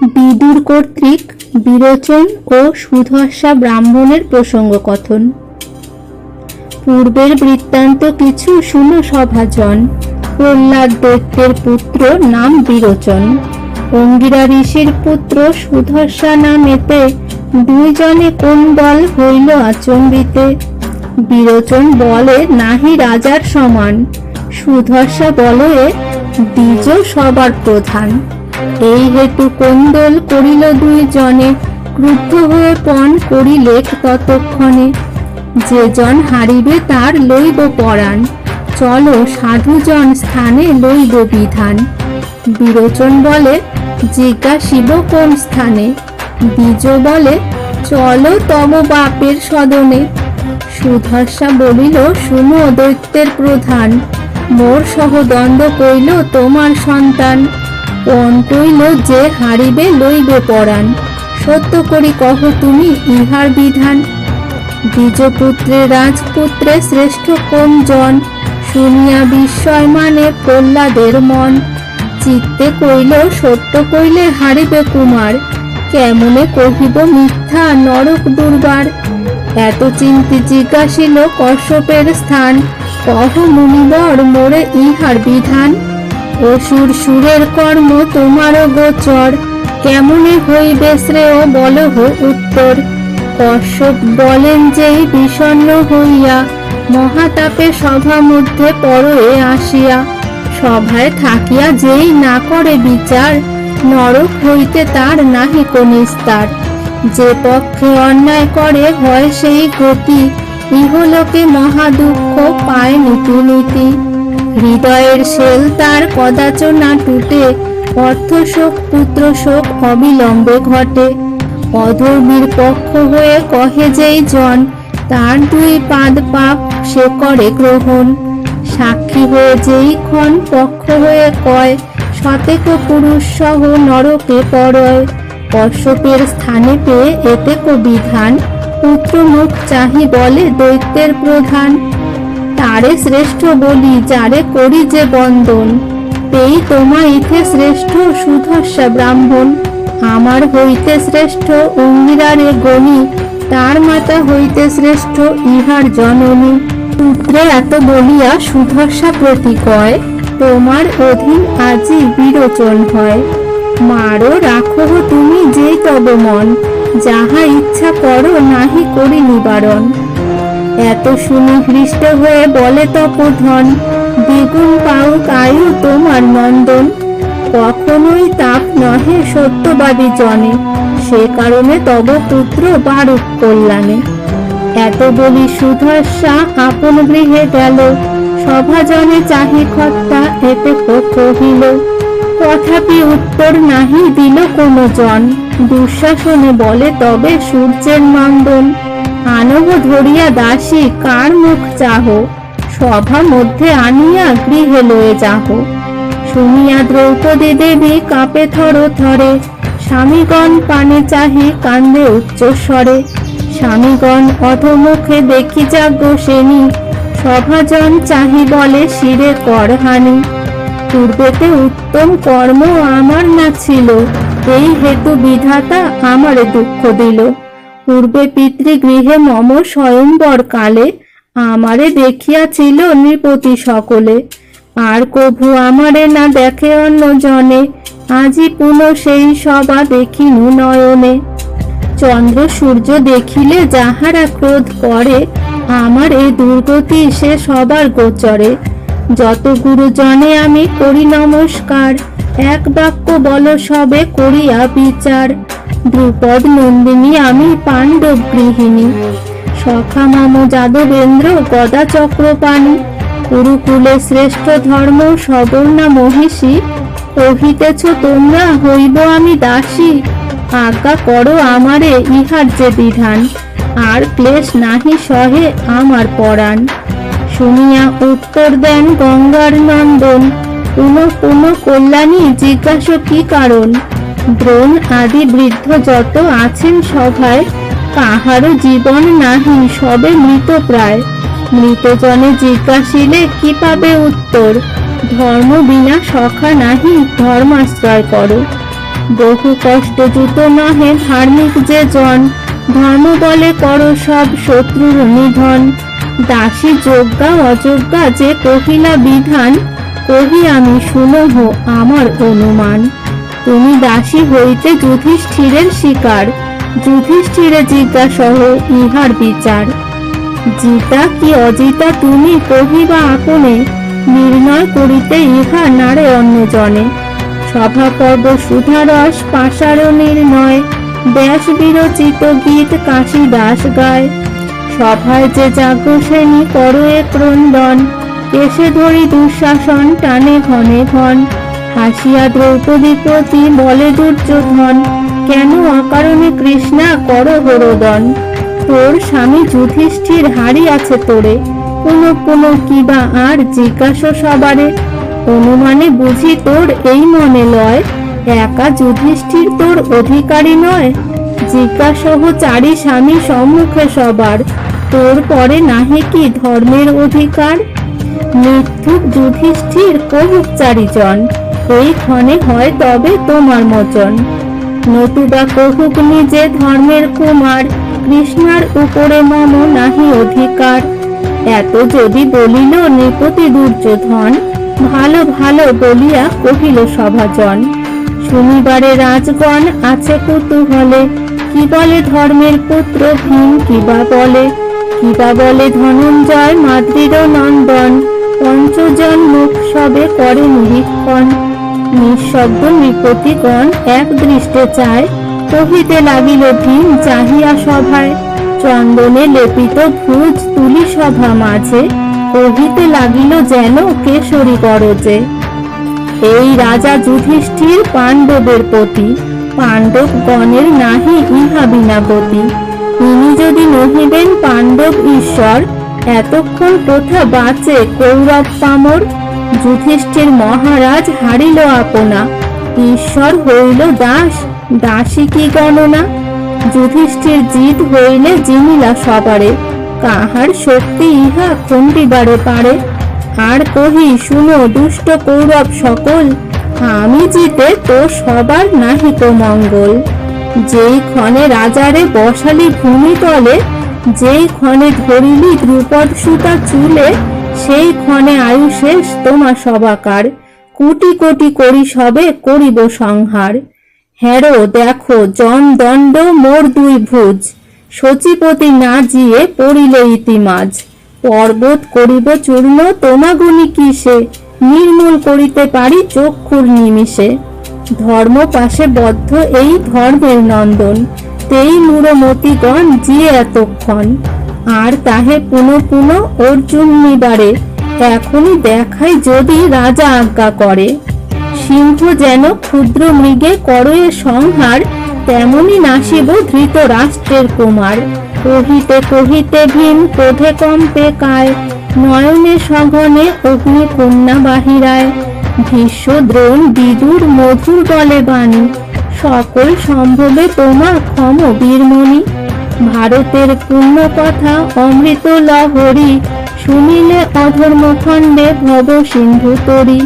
বিদুর কর্তৃক বিরোচন ও সুধর্ষা ব্রাহ্মণের প্রসঙ্গ কথন পূর্বের বৃত্তান্ত কিছু শুনো সভাজন, প্রহ্লাদ দৈত্যের পুত্র নাম বিরোচন। অঙ্গিরা ঋষির পুত্র সুধর্ষা নামেতে দুইজনে কোন বল হইল আচম্বিতে? বিরোচন বলে নাহি রাজার সমান, সুধর্ষা বলে দ্বিজ সবার প্রধান। এই হেতু কোন্দল করিল দুই জনে ক্রুদ্ধ হয়ে পণ করিলেখ ততক্ষণে। যে জন হারিবে তার লইব পরাণ। চলো সাধুজন স্থানে লইব বিধান। বিরোচন বলে, জিজ্ঞাসিব কোন স্থানে? দ্বিজ বলে, চলো তব বাপের সদনে। সুধর্ষা বলিল, শুনো দৈত্যের প্রধান। মোর সহ দ্বন্দ্ব কইল তোমার সন্তান। পণ কইল যে হারিবে লইবে পরাণ। সত্য করি কহ তুমি ইহার বিধান। দ্বিজপুত্রে রাজপুত্রে শ্রেষ্ঠ কোন জন? শুনিয়া বিস্ময় মানে প্রহ্লাদের মন। চিত্তে কইল, সত্য কইলে হারিবে কুমার। কেমনে কহিব মিথ্যা নরক দুর্বার? এত চিন্তি জিজ্ঞাসিল কশ্যপের স্থান। কহ মুনিবর, মোরে ইহার বিধান। অসুর সুরের কর্ম তোমারও গোচর। কেমনে হইবে শ্রেয় বলহ উত্তর? কশ্যপ বলেন যেই বিষণ্ণ হইয়া, মহাতাপে সভা মধ্যে পরয়ে আসিয়া, সভায় থাকিয়া যেই না করে বিচার, নরক হইতে তার নাহি কনিস্তার যে পক্ষে অন্যায় করে হয় সেই গতি, ইহলোকে মহাদুঃখ পায় নীতি নীতি হৃদয়ের শেল তার কদাচ না টুটে অর্থ শোক পুত্র শোক অবিলম্বে ঘটে। অধর্মীর পক্ষ হয়ে কহে যেই জন, তার দুই পাদ পাপ সে করে গ্রহণ। সাক্ষী হয়ে যেই ক্ষণ পক্ষ হয়ে কয় শতেক পুরুষ সহ নরকে পরয়। কশ্যপের স্থানে পেয়ে এতেক বিধান পুত্র মুখ চাহি বলে দৈত্যের প্রধান। তারে শ্রেষ্ঠ বলি, যারে করি যে বন্দন এই তোমা ইথে শ্রেষ্ঠ সুধর্ষা ব্রাহ্মণ। আমার হইতে শ্রেষ্ঠ অঙ্গিরারে গণি, তার মাতা হইতে শ্রেষ্ঠ ইহার জননী। পুত্রে এত বলিয়া সুধর্ষা প্রতি কয়, তোমার অধীন আজি বিরোচন হয়। মারো রাখো তুমি যেই তব মন, যাহা ইচ্ছা করো নাহি করি নিবারণ। এত শুনি হৃষ্ট হয়ে বলে তপধন দ্বিগুণ পাউক আয়ু তোমার নন্দন। কখনোই তাপ নহে সত্যবাদী জনে, সে কারণে তব পুত্র বারুক কল্যাণে। এত বলি সুধর্ষা আপন গৃহে গেল সভাজনে চাহি খত্তা এতে কহিল, তথাপি উত্তর নাহি দিল কোনো জন দুঃশাসনে বলে তবে সূর্যের নন্দন। আনব ধরিয়া দাসী, কার মুখ চাহ? সভা মধ্যে আনিয়া গৃহে লয়ে যাহ। শুনিয়া দ্রৌপদী দেবী কাঁপে থর থরে স্বামীগণ পানে চাহি কান্দে উচ্চস্বরে। স্বামীগণ অধমুখে দেখি যাজ্ঞ সেনী। সভাজন চাহি বলে শিরে কর হানি পূর্বেতে উত্তম কর্ম আমার না ছিল, এই হেতু বিধাতা আমারে দুঃখ দিল। পূর্বে পিতৃগৃহে মম স্বয়ংবর কালে আমারে দেখিয়াছিল নৃপতি সকলে। আর কভু আমারে না দেখে অন্য জনে আজি পুনঃ সেই সবা দেখিনু নয়নে। চন্দ্র সূর্য দেখিলে যাহারা ক্রোধ করে, আমার এই দুর্গতি সে সবার গোচরে। যত গুরুজনে আমি করি নমস্কার, এক বাক্য বল সবে করিয়া বিচার। দ্রুপদ নন্দিনী, আমি পাণ্ডব গৃহিণী। সখা মম যাদবেন্দ্র, গদা চক্রপাণী। কুরুকুলে শ্রেষ্ঠ ধর্ম, সবর্ণা মহিষী। কহিতেছ, তোমরা হইব আমি দাসী। আজ্ঞা করো আমারে ইহার যে বিধান। আর ক্লেশ নাহি সহে আমার পরাণ। শুনিয়া উত্তর দেন গঙ্গার নন্দন। পুনঃ পুনঃ কল্যাণী, জিজ্ঞাস কি কারণ? দ্রোণ আদি বৃদ্ধ যত আছেন সভায়, কাহারও জীবন নাহি, সবে মৃত প্রায়। মৃতজনে জিজ্ঞাসিলে, কি পাবে উত্তর? ধর্ম বিনা সখা নাহি ধর্মাশ্রয় করো। বহু কষ্ট জুত নহে ধার্মিক যে জন, ধর্ম বলে কর সব শত্রুর নিধন। দাসী যোগ্যা, অযোগ্যা যে কহিলা বিধান, কহি আমি শুনহ আমার অনুমান। তুমি দাসী হইতে যুধিষ্ঠিরের শিকার। যুধিষ্ঠিরে জিজ্ঞাসহ ইহার বিচার। জিতা কি অজিতা তুমি কহিবা আপনে, নির্ণয় করিতে ইহা নারে অন্যজনে। সভা পর্ব সুধারস পাশার নির্ণয় ব্যাস বিরচিত গীত কাশী দাস গায়। সভায় যে যাজ্ঞসেনী করয়ে ক্রন্দন, কেশে ধরি দুঃশাসন টানে ঘনে ঘন হাসিয়া দ্রৌপদী প্রতি বলে দুর্যোধন, কেন অকারণে কৃষ্ণা কর হরদন? তোর স্বামী যুধিষ্ঠির হারিয়াছে তোরে। পুনঃ পুনঃ কিবা আর জিজ্ঞাসা সবারে। অনুমানে বুঝি তোর এই মনে লয়, একা যুধিষ্ঠির তোর অধিকারী নয়। জিজ্ঞাসহ চারি স্বামী সম্মুখে সবার, তোর পরে নাহে কি ধর্মের অধিকার? মিথ্যুক যুধিষ্ঠির কহুক চারিজন। এই ক্ষণে হয় তবে তোমার মোচন নতুবা কহুক নিজে ধর্মের কুমার, কৃষ্ণার উপরে মম নাহি অধিকার। এত যদি বলিল নৃপতি দুর্যোধন, ভালো ভালো বলিয়া কহিল সভাজন, শনিবারে রাজগণ আছে কুতূহলে, কি বলে ধর্মের পুত্র ভীম কিবা বলে? কিবা বলে ধনঞ্জয় মাতৃর নন্দন? পঞ্চজন মুখ সবে করে নিরীক্ষণ। নিঃশব্দ নৃপতিগণ এক দৃষ্টে চায়, কহিতে লাগিল ভীম চাহিয়া সভায়। চন্দনে লেপিত ভুজ তুলি সভা মাঝে, কহিতে লাগিল যেন কেশরী গরজে। এই রাজা যুধিষ্ঠির পাণ্ডবের পতি পাণ্ডব গণের নাহি ইহা বিনাপতি তিনি যদি নহিবেন পাণ্ডব ঈশ্বর, এতক্ষণ কোথা বাঁচে কৌরব পামর? যুধিষ্ঠির মহারাজ হারিল আপনা। ঈশ্বর হইল দাস, দাসী কি গণনা? যুধিষ্ঠির জিত হইলে জিনিলা সবারে। কাহার শক্তি ইহা খণ্ডিবারে পারে? আর কহি, শুনো, দুষ্ট কৌরব সকল, আমি জিতে তো সবার নাহি তো মঙ্গল। যেই ক্ষণে রাজারে বসালি ভূমি তলে, যেই ক্ষণে ধরিলি দ্রুপদ সুতা চুলে সেই ক্ষণে আয়ু শেষ তোমা সবাকার কোটি কোটি করি সবে করিব সংহার। হ্যারো দেখো জন দণ্ড মোর দুই ভুজ। সচিপতি না জিয়ে পড়িলে ইতিমাজ। পর্বত করিব চূর্ণ তোমাগুনি কিসে? নির্মূল করিতে পারি চক্ষুর নিমিষে। ধর্ম পাশে বদ্ধ এই ধর্মের নন্দন। তেই মূরমতিগণ জিয়ে এতক্ষণ। আর তাহে পুনঃ পুনঃ অর্জুন নিবারে। এখনই দেখাই যদি রাজা আজ্ঞা করে। সিংহ যেন ক্ষুদ্র মৃগে করয়ে সংহার, তেমনি নাসিব ধৃত রাষ্ট্রের কুমার। কহিতে কহিতে ভীম, ক্রোধে কম্পে কায়, নয়নে সঘনে অগ্নি কন্যা বাহিরায়। ভীষ্ম, দ্রোণ, বিদুর, মধুর বলে বাণী, সকল সম্ভবে তোমার ক্ষম বীরমণি। ভারতের পুণ্য কথা অমৃত লহরী শুনিলে অধর্মখণ্ডে ভব সিন্ধু তরী।